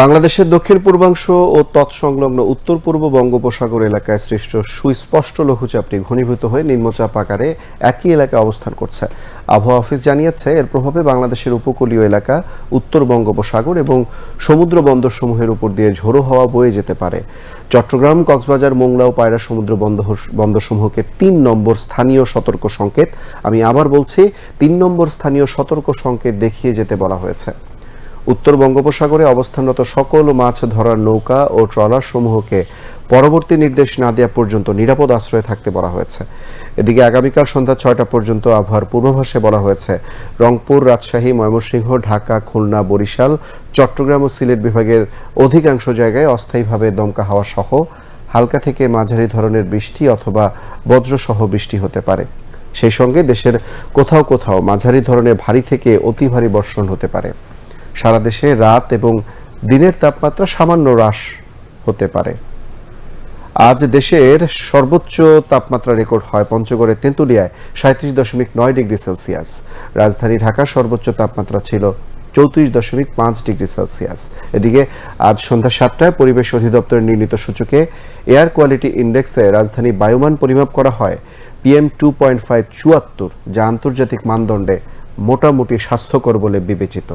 বাংলাদেশের দক্ষিণ পূর্বাংশ ও তৎসংলগ্ন উত্তর পূর্ব বঙ্গোপসাগর এলাকায় সৃষ্ট সুস্পষ্ট লঘুচাপটি ঘনীভূত হয়ে নিম্নচাপ আকারে একই এলাকায় অবস্থান করছে। আবহাওয়া অফিস জানিয়েছে, এর প্রভাবে বাংলাদেশের উপকূলীয় এলাকা, উত্তর বঙ্গোপসাগর এবং সমুদ্র বন্দরসমূহের উপর দিয়ে ঝোড়ো হাওয়া বয়ে যেতে পারে। চট্টগ্রাম, কক্সবাজার, মোংলা ও পায়রা সমুদ্র বন্দর, বন্দরসমূহকে তিন নম্বর স্থানীয় সতর্ক সংকেত আমি আবার বলছি, তিন নম্বর স্থানীয় সতর্ক সংকেত দেখিয়ে যেতে বলা হয়েছে। উত্তর বঙ্গোপসাগরে অবস্থানরত সকল মাছ ধরার নৌকা ও ট্রলার সমূহকে পরবর্তী নির্দেশ না দেওয়া পর্যন্ত নিরাপদ আশ্রয়ে থাকতে বলা হয়েছে। এদিকে আগামীকাল সন্ধ্যা ছয়টা পর্যন্ত আবহাওয়ার পূর্বাভাসে বলা হয়েছে, রংপুর, রাজশাহী, ময়মনসিংহ, ঢাকা, খুলনা, বরিশাল, চট্টগ্রাম ও সিলেট বিভাগের অধিকাংশ জায়গায় অস্থায়ীভাবে দমকা হাওয়া সহ হালকা থেকে মাঝারি ধরনের বৃষ্টি অথবা বজ্রসহ বৃষ্টি হতে পারে। সেই সঙ্গে দেশের কোথাও কোথাও মাঝারি ধরনের ভারী থেকে অতি ভারী বর্ষণ হতে পারে। সারা দেশে রাত এবং দিনের তাপমাত্রা সামান্য হ্রাস হতে পারে। আজ দেশের সর্বোচ্চ তাপমাত্রা রেকর্ড হয় পঞ্চগড়ের তেঁতুলিয়ায়, সাঁত্রিশ দশমিক নয় ডিগ্রি সেলসিয়াস। রাজধানী ঢাকার সর্বোচ্চ তাপমাত্রা ছিল চৌত্রিশ দশমিক পাঁচ ডিগ্রি সেলসিয়াস। এদিকে আজ সন্ধ্যা সাতটায় পরিবেশ অধিদপ্তরের নির্মিত সূচকে এয়ার কোয়ালিটি ইন্ডেক্সে রাজধানী বায়ুমান পরিমাপ করা হয় পিএম টু পয়েন্ট ফাইভ চুয়াত্তর, যা আন্তর্জাতিক মানদণ্ডে মোটামুটি স্বাস্থ্যকর বলে বিবেচিত।